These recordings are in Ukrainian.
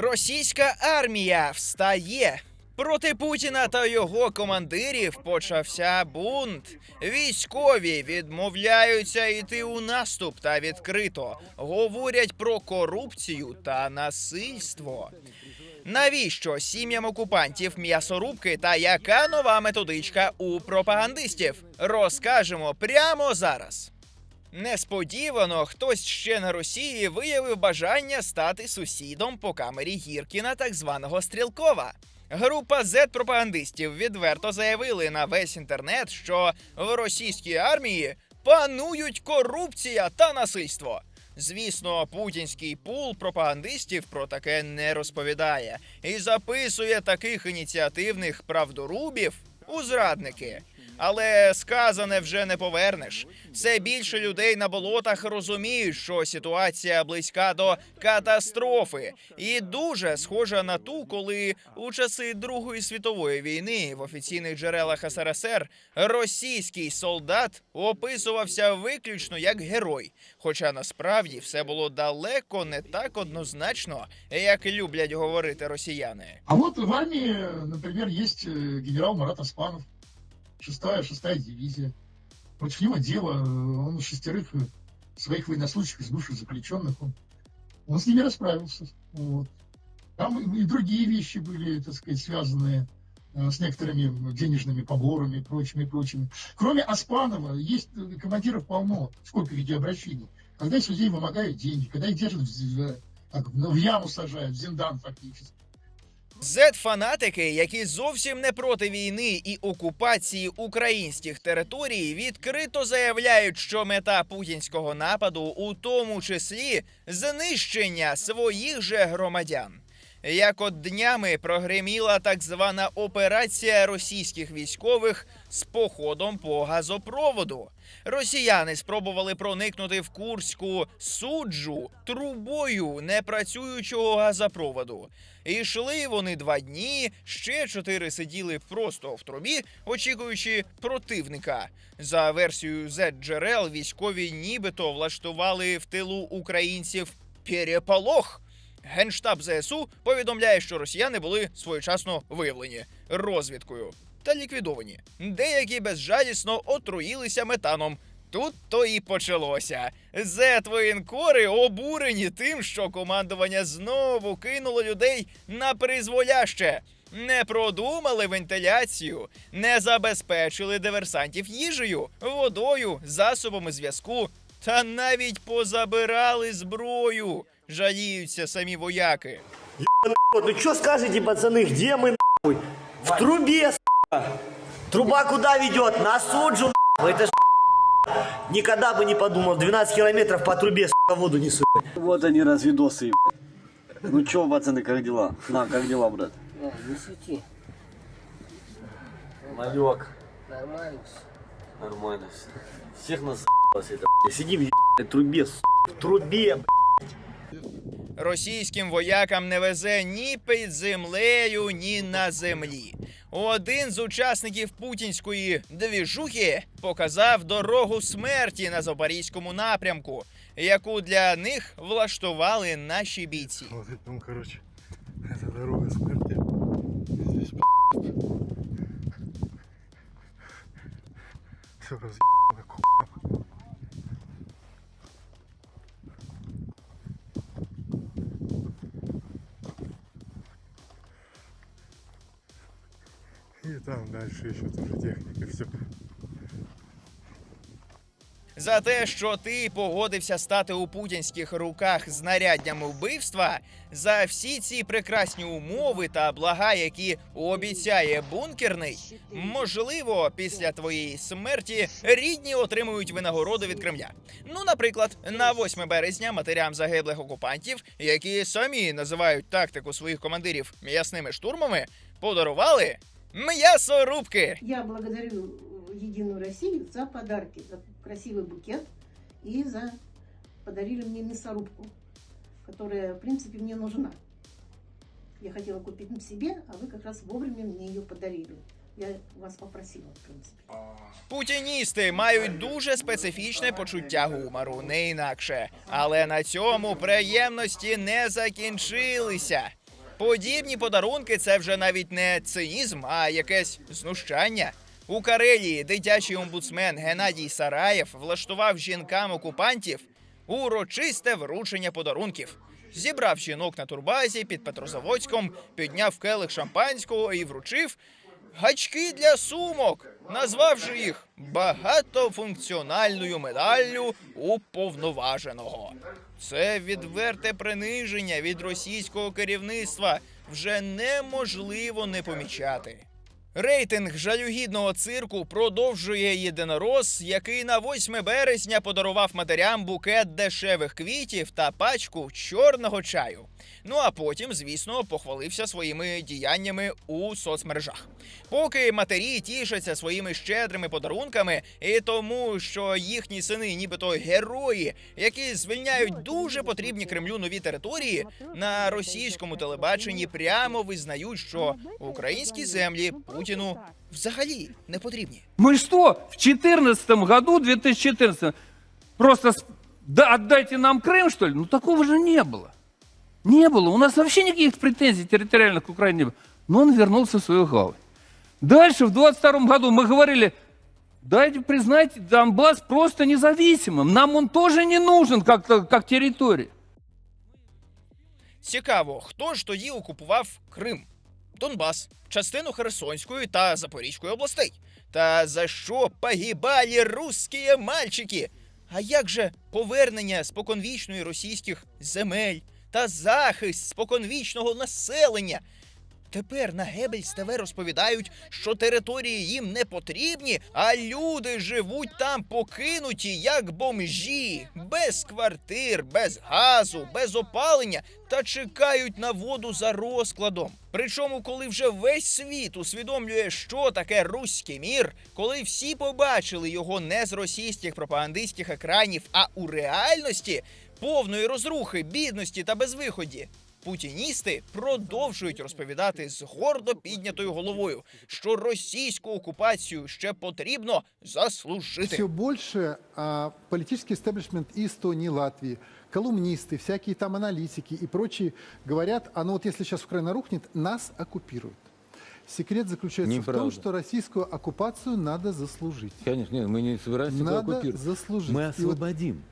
Російська армія встає. Проти Путіна та його командирів почався бунт. Військові відмовляються йти у наступ та відкрито говорять про корупцію та насильство. Навіщо сім'ям окупантів м'ясорубки та яка нова методичка у пропагандистів? Розкажемо прямо зараз. Несподівано хтось ще на Росії виявив бажання стати сусідом по камері Гіркіна, так званого Стрілкова. Група Z-пропагандистів відверто заявили на весь інтернет, що в російській армії панують корупція та насильство. Звісно, путінський пул пропагандистів про таке не розповідає і записує таких ініціативних правдорубів у зрадники. Але сказане вже не повернеш. Все більше людей на болотах розуміють, що ситуація близька до катастрофи, і дуже схожа на ту, коли у часи Другої світової війни в офіційних джерелах СРСР російський солдат описувався виключно як герой. Хоча насправді все було далеко не так однозначно, як люблять говорити росіяни. А вот в армии, например, есть э, генерал Марат Аспанов, шестая, шестая дивизия. Против него дело, э, он шестерых э, своих военнослужащих из бывших заключенных, он, он с ними расправился. Вот. Там и другие вещи были, так сказать, связанные э, с некоторыми денежными поборами и прочими, прочими. Кроме Аспанова, есть командиров полно, сколько видеообращений. Когда из людей вымогают деньги, когда их держат в, в- в яму сажают, в зиндан фактически. Зет-фанатики, які зовсім не проти війни і окупації українських територій, відкрито заявляють, що мета путінського нападу у тому числі знищення своїх же громадян. Як от днями прогреміла так звана операція російських військових з походом по газопроводу. Росіяни спробували проникнути в Курську суджу трубою непрацюючого газопроводу. І йшли вони два дні, ще чотири сиділи просто в трубі, очікуючи противника. За версією Z-джерел, військові нібито влаштували в тилу українців переполох. Генштаб ЗСУ повідомляє, що росіяни були своєчасно виявлені розвідкою та ліквідовані. Деякі безжалісно отруїлися метаном. Тут то і почалося. Зет-воєнкори обурені тим, що командування знову кинуло людей на призволяще. Не продумали вентиляцію, не забезпечили диверсантів їжею, водою, засобами зв'язку та навіть позабирали зброю. Жаліються самі вояки. Вот, ну что скажете, пацаны, где мы нахуй? В трубе, сука. Труба куда ведет? На суджу, нахуй. Это ж Никогда бы не подумал, 12 километров по трубе, сука, воду несу. Вот они развидосы. ебать. Ну чё, пацаны, как дела? На, как дела, брат? Не свети. Малек. Нормально. Нормально все. Всех нас за***лось это. Сидим в трубе, сука. В трубе, б***ь. Російським воякам не везе ні під землею, ні на землі. Один з учасників путінської двіжухи показав дорогу смерті на запорізькому напрямку, яку для них влаштували наші бійці. Вот это, ну, короче, это дорога смерти. Здесь все разъебано И там дальше еще тоже техника, все. За те, що ти погодився стати у путінських руках знаряддями вбивства, за всі ці прекрасні умови та блага, які обіцяє бункерний, можливо, після твоєї смерті рідні отримують винагороду від Кремля. Ну, наприклад, на 8 березня матерям загиблих окупантів, які самі називають тактику своїх командирів м'ясними штурмами, подарували м'ясорубки. Я благодарю Единую Россию за подарки, за красивый букет и за подарили мне мясорубку, которая, в принципе, мне нужна. Я хотела купить себе, а вы как раз вовремя мне ее подарили. Я вас попросила, в принципе. Путіністи мають дуже специфічне почуття гумору, не інакше. Але на цьому приємності не закінчилися. Подібні подарунки це вже навіть не цинізм, а якесь знущання. У Карелії дитячий омбудсмен Геннадій Сараєв влаштував жінкам окупантів урочисте вручення подарунків. Зібрав жінок на турбазі під Петрозаводськом, підняв келих шампанського і вручив гачки для сумок, назвавши їх багатофункціональною медаллю уповноваженого. Це відверте приниження від російського керівництва вже неможливо не помічати. Рейтинг жалюгідного цирку продовжує єдинорос, який на 8 березня подарував матерям букет дешевих квітів та пачку чорного чаю. Ну а потім, звісно, похвалився своїми діяннями у соцмережах. Поки матері тішаться своїми щедрими подарунками, і тому, що їхні сини, нібито герої, які звільняють дуже потрібні Кремлю нові території, на російському телебаченні прямо визнають, що українські землі Путіну взагалі не потрібні. Мы что, в 2014 году, 2014, просто с- да, отдайте нам Крым, что ли? Ну, такого же не было. Не было. У нас вообще никаких претензий территориальных к Украине не было. Но он вернулся в свою гавань. Дальше, в 22 году, мы говорили, дайте признать Донбасс просто независимым. Нам он тоже не нужен как, как территория. Цікаво, хто ж тоді окупував Крим, Донбас, частину Херсонської та Запорізької областей. Та за що погибали русські мальчики? А як же повернення споконвічної російських земель та захист споконвічного населення? Тепер на Гебельс ТВ розповідають, що території їм не потрібні, а люди живуть там покинуті, як бомжі, без квартир, без газу, без опалення та чекають на воду за розкладом. Причому, коли вже весь світ усвідомлює, що таке руський мір, коли всі побачили його не з російських пропагандистських екранів, а у реальності повної розрухи, бідності та безвиході. Путіністи продовжують розповідати з гордо піднятою головою, що російську окупацію ще потрібно заслужити. Все больше а, политический истеблишмент и Эстонии, и Латвии, колумнисты, всякие там аналитики и прочие говорят, а ну вот если сейчас Украина рухнет, нас оккупируют. Секрет заключается в том, Неправда. что российскую оккупацию надо заслужить. Конечно, нет, мы не собираемся никого Надо оккупировать. заслужить. Мы И вот освободим.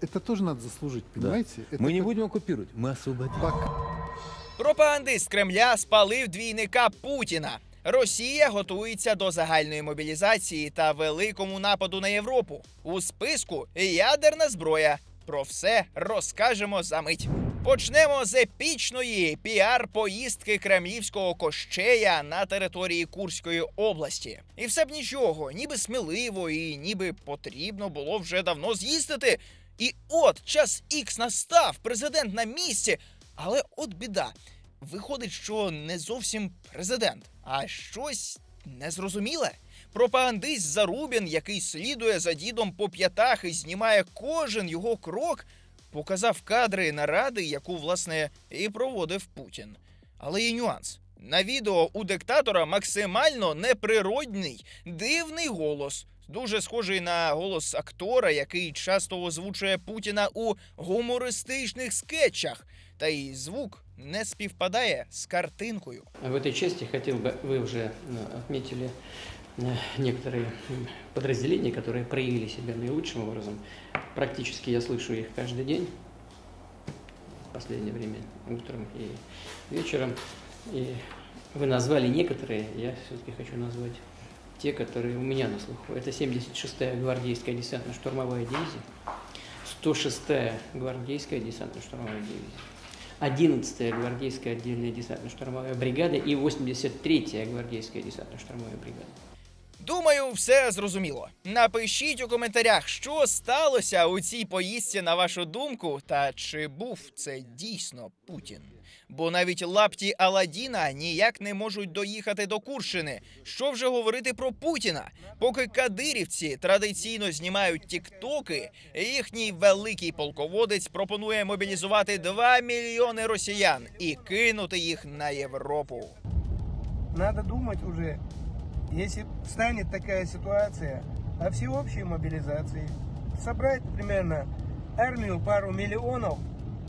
это тоже надо заслужить, Да. понимаете? Это Мы не как- будем оккупировать, мы освободим. Пока. Пропагандист Кремля спалив двійника Путіна. Росія готується до загальної мобілізації та великому нападу на Європу. У списку ядерна зброя. Про все розкажемо за мить. Почнемо з епічної піар-поїздки кремлівського кощея на території Курської області. І все б нічого, ніби сміливо і ніби потрібно було вже давно з'їздити. і от час ікс настав, президент на місці. Але от біда. Виходить, що не зовсім президент, а щось незрозуміле. Пропагандист Зарубін, який слідує за дідом по п'ятах і знімає кожен його крок, показав кадри наради, яку власне і проводив Путін. Але є нюанс. На відео у диктатора максимально неприродний, дивний голос, дуже схожий на голос актора, який часто озвучує Путіна у гумористичних скетчах. Та й звук не співпадає з картинкою. В этой части хотел бы, вы уже э, отметили э, некоторые м, подразделения, которые проявили себя наилучшим образом. Практически я слышу их каждый день, в последнее время, утром и вечером. И вы назвали некоторые, я все-таки хочу назвать те, которые у меня на слуху. Это 76-я гвардейская десантно-штурмовая дивизия, 106-я гвардейская десантно-штурмовая дивизия, 11-я гвардейская отдельная десантно-штурмовая бригада и 83-я гвардейская десантно-штурмовая бригада. Думаю, все зрозуміло. Напишіть у коментарях, що сталося у цій поїздці на вашу думку, та чи був це дійсно Путін. Бо навіть лапті Аладдіна ніяк не можуть доїхати до Курщини. Що вже говорити про Путіна? Поки кадирівці традиційно знімають тіктоки, їхній великий полководець пропонує мобілізувати 2 мільйони росіян і кинути їх на Європу. Надо думать уже, если станет такая ситуация, о всеобщей мобилизации. Собрать примерно армию пару миллионов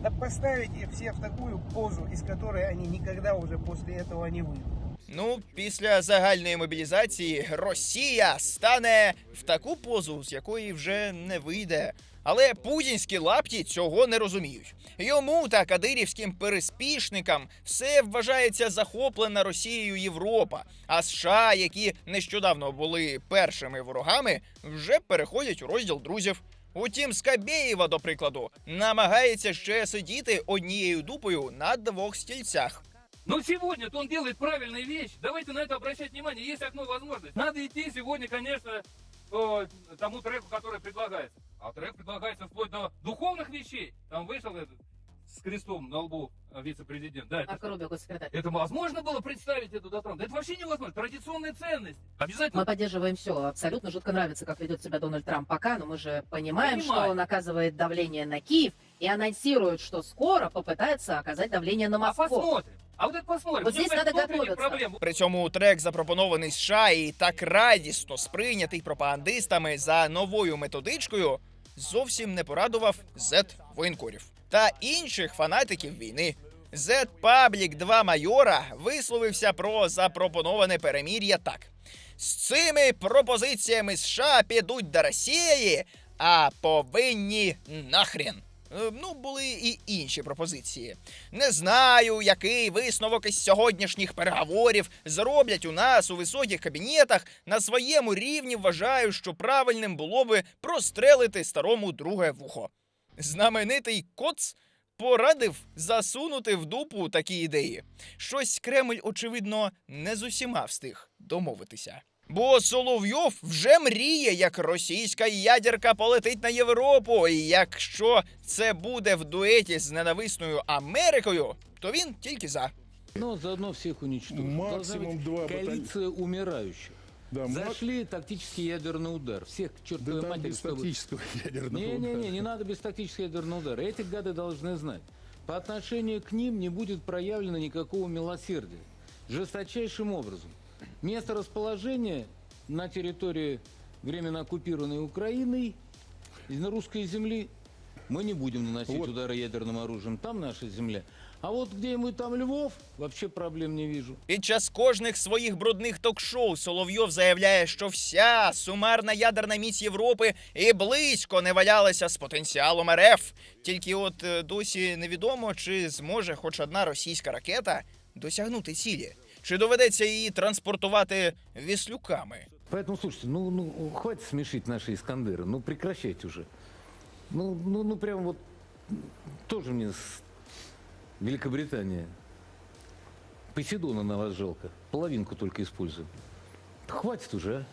Да поставить их все в такую позу, из которой они никогда уже после этого не выйдут. Ну, після загальної мобілізації Росія стане в таку позу, з якої вже не вийде. Але путінські лапті цього не розуміють. Йому та кадирівським переспішникам все вважається захоплена Росією Європа. А США, які нещодавно були першими ворогами, вже переходять у розділ друзів. Утім, Скабєєва, до прикладу, намагається ще сидіти однією дупою на двох стільцях. Но сегодня-то он делает правильные вещи. Давайте на это обращать внимание. Есть окно возможности. Надо идти сегодня, конечно, по тому треку, который предлагается. А трек предлагается вплоть до духовных вещей. Там вышел этот с крестом на лбу э, вице-президент. Да, это, Рубио, госсекретарь. это возможно было представить эту дотрону? Да это вообще невозможно. Традиционные ценности. Обязательно. Мы поддерживаем все. Абсолютно жутко нравится, как ведет себя Дональд Трамп пока, но мы же понимаем, Понимаем. что он оказывает давление на Киев и анонсирует, что скоро попытается оказать давление на А Москву. посмотрим. А вот это посмотрим. Вот здесь надо готовиться. проблем. При цьому трек запропонований США і так радісно сприйнятий пропагандистами за новою методичкою, зовсім не порадував зет воєнкорів та інших фанатиків війни. Зет Паблік 2 майора висловився про запропоноване перемір'я так: з цими пропозиціями США підуть до Росії, а повинні нахрен. Е, Ну, були і інші пропозиції. Не знаю, який висновок із сьогоднішніх переговорів зроблять у нас у високих кабінетах. На своєму рівні вважаю, що правильним було би прострелити старому друге вухо. Знаменитий Коц порадив засунути в дупу такі ідеї. Щось Кремль, очевидно, не з усіма встиг домовитися. Бо Соловйов вже мріє, як російська ядерка полетить на Європу. І якщо це буде в дуеті з ненависною Америкою, то він тільки за. Но заодно всех уничтожить. Максимум Должна быть два батальона. коалиция умирающих. Да, мак- Зашли тактический ядерный удар. Всех к Да чертовой там матери. без чтобы- тактического ядерного Не-не-не, удара. не надо без тактического ядерного удара. Эти гады должны знать. По отношению к ним не будет проявлено никакого милосердия. Жесточайшим образом. Место расположения на территории временно оккупированной Украиной и на русской земли мы не будем наносить Вот. удары ядерным оружием. Там наша земля. А вот где-нибудь там Львов, вообще проблем не вижу. Під час кожних своїх брудних ток-шоу Соловйов заявляє, що вся сумарна ядерна міць Європи і близько не валялася з потенціалом РФ. Тільки от е, досі невідомо, чи зможе хоч одна російська ракета досягнути цілі, чи доведеться її транспортувати віслюками. Поэтому, слушайте, ну, ну хватит смешить наши Искандеры, ну прекращайте уже. Ну, ну, ну прям вот тоже мне с Великобритания. Поседона на вас жалко. Половинку только используем. Хватит уже, а.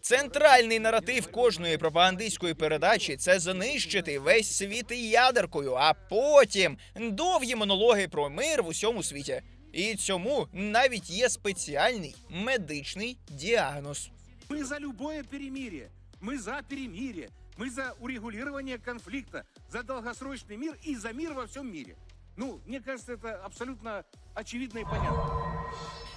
Центральний наратив кожної пропагандистської передачі це знищити весь світ ядеркою, а потім довгі монологи про мир в усьому світі. І цьому навіть є спеціальний медичний діагноз. Мы за любое перемирие. Мы за перемирие. Мы за урегулирование конфликта, за долгосрочный мир и за мир во всем мире. Ну, мне кажется, это абсолютно очевидно и понятно.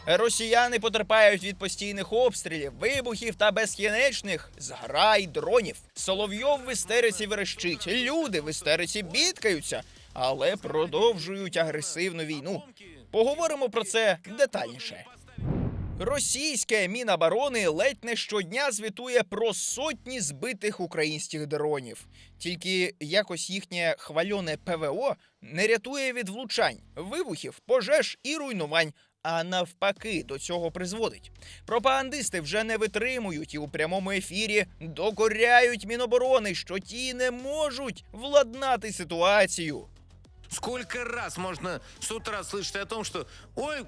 Росіяни потерпають від постійних обстрілів, вибухів та безкінечних зграй дронів. Соловйов в істериці верещить, люди в істериці бідкаються, але продовжують агресивну війну. Поговоримо про це детальніше. Російське Міноборони ледь не щодня звітує про сотні збитих українських дронів. Тільки якось їхнє хвальоне ПВО не рятує від влучань, вибухів, пожеж і руйнувань. А навпаки, до цього призводить. Пропагандисти вже не витримують і у прямому ефірі докоряють Міноборони, що ті не можуть владнати ситуацію. Сколько раз можно с утра слышать о том, что ой,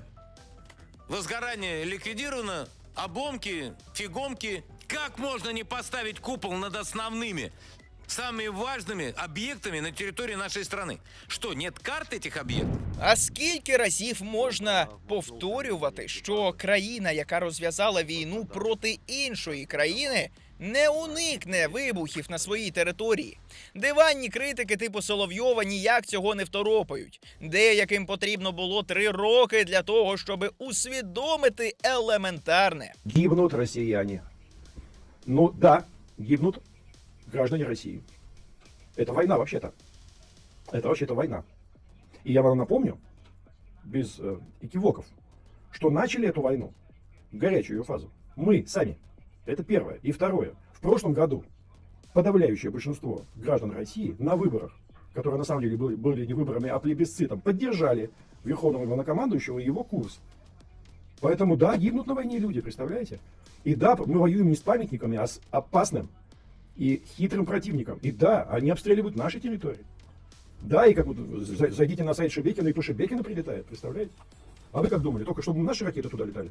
возгорание ликвидировано, обломки, фигомки. Как можно не поставить купол над основными, самыми важными объектами на территории нашей страны? Что, нет карт этих объектов? А скільки разів можна повторювати, що країна, яка розв'язала війну проти іншої країни, не уникне вибухів на своїй території? Диванні критики типу Соловйова ніяк цього не второпають. Деяким потрібно було три роки для того, щоб усвідомити елементарне. Гибнут россияне. Ну да, гибнут граждане России. Это война вообще-то. это вообще-то война. И я вам напомню, без э, экивоков, что начали эту войну, горячую ее фазу, мы сами. Это первое. И второе. В прошлом году подавляющее большинство граждан России на выборах, которые на самом деле были, были не выборами, а плебисцитом, поддержали верховного главнокомандующего и его курс. Поэтому да, гибнут на войне люди, представляете? И да, мы воюем не с памятниками, а с опасным и хитрым противником. И да, они обстреливают наши территории. Да, и как вот за- зайдите на сайт Шебекина, и по Шебекина прилетает, представляете? А вы как думали, только чтобы наши ракеты туда летали?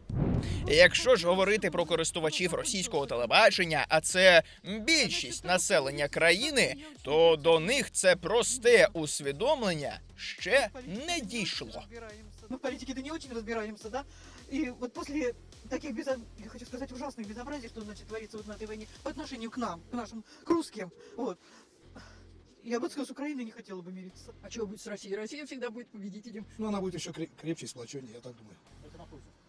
Якщо ж говорити про користувачів російського телебачення, а це більшість населення країни, то до них це просте усвідомлення ще не дійшло. Мы в политике-то не очень разбираемся, да? И вот после таких, безо... я хочу сказать, ужасных безобразий, что, значит, творится вот на этой войне по отношению к нам, к нашим, к русским, вот. Я бы с Украиной не хотела бы мириться. А что будет с Россией? Россия всегда будет победителем. Ну, она будет еще крепче и сплоченнее, я так думаю.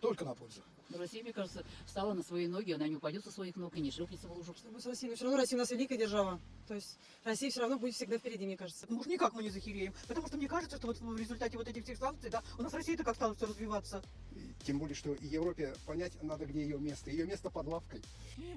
Только на пользу. Но Россия, мне кажется, встала на свои ноги, она не упадет со своих ног и не шлепнется в лужу. Чтобы с Россией, но все равно Россия у нас великая держава. То есть Россия все равно будет всегда впереди, мне кажется. Ну уж никак мы не захереем. Потому что мне кажется, что вот в результате вот этих всех санкций, да, у нас Россия-то как стала все развиваться. Тем более, что и Европе понять надо, где ее место. Ее место под лавкой.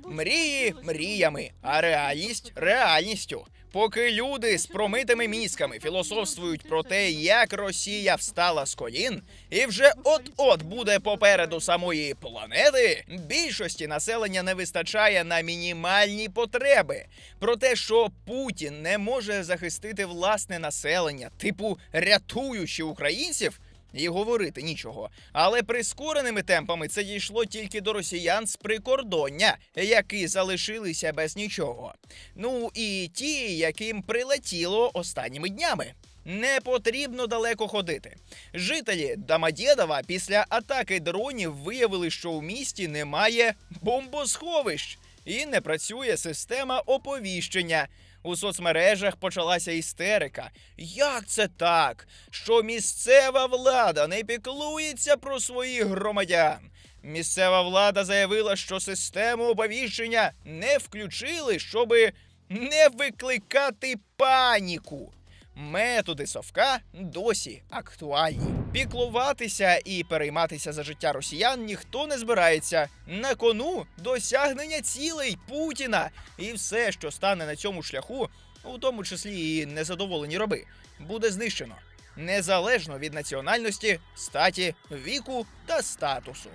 Мрії мріями, а реальність реальністю. Поки люди з промитими мізками філософствують про те, як Росія встала з колін, і вже от-от буде попереду самої планети, більшості населення не вистачає на мінімальні потреби. Про те, що Путін не може захистити власне населення, типу рятуючи українців. І говорити нічого. Але прискореними темпами це дійшло тільки до росіян з прикордоння, які залишилися без нічого. Ну і ті, яким прилетіло останніми днями. Не потрібно далеко ходити. Жителі Дамадєдова після атаки дронів виявили, що у місті немає бомбосховищ і не працює система оповіщення. У соцмережах почалася істерика. Як це так? Що місцева влада не піклується про своїх громадян? Місцева влада заявила, що систему оповіщення не включили, щоби не викликати паніку. Методи совка досі актуальні. Піклуватися і перейматися за життя росіян ніхто не збирається. На кону досягнення цілей Путіна і все, що стане на цьому шляху, у тому числі і незадоволені роби, буде знищено незалежно від національності, статі, віку та статусу.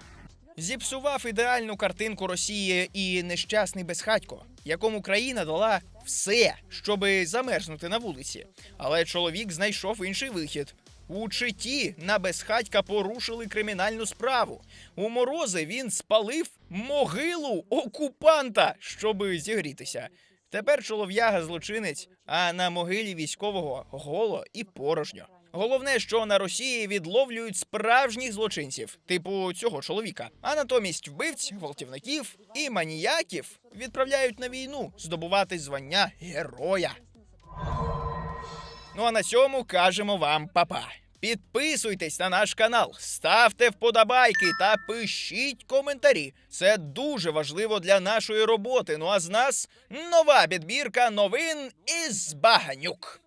Зіпсував ідеальну картинку Росії і нещасний безхатько, якому країна дала все, щоби замерзнути на вулиці. Але чоловік знайшов інший вихід. У читі на безхатька порушили кримінальну справу. У морози він спалив могилу окупанта, щоби зігрітися. Тепер чолов'яга злочинець, а на могилі військового голо і порожньо. Головне, що на Росії відловлюють справжніх злочинців, типу цього чоловіка. А натомість вбивць, гвалтівників і маніяків відправляють на війну здобувати звання героя. Ну а на цьому кажемо вам папа. Підписуйтесь на наш канал, ставте вподобайки та пишіть коментарі. Це дуже важливо для нашої роботи. Ну а з нас нова підбірка новин із Баганюк.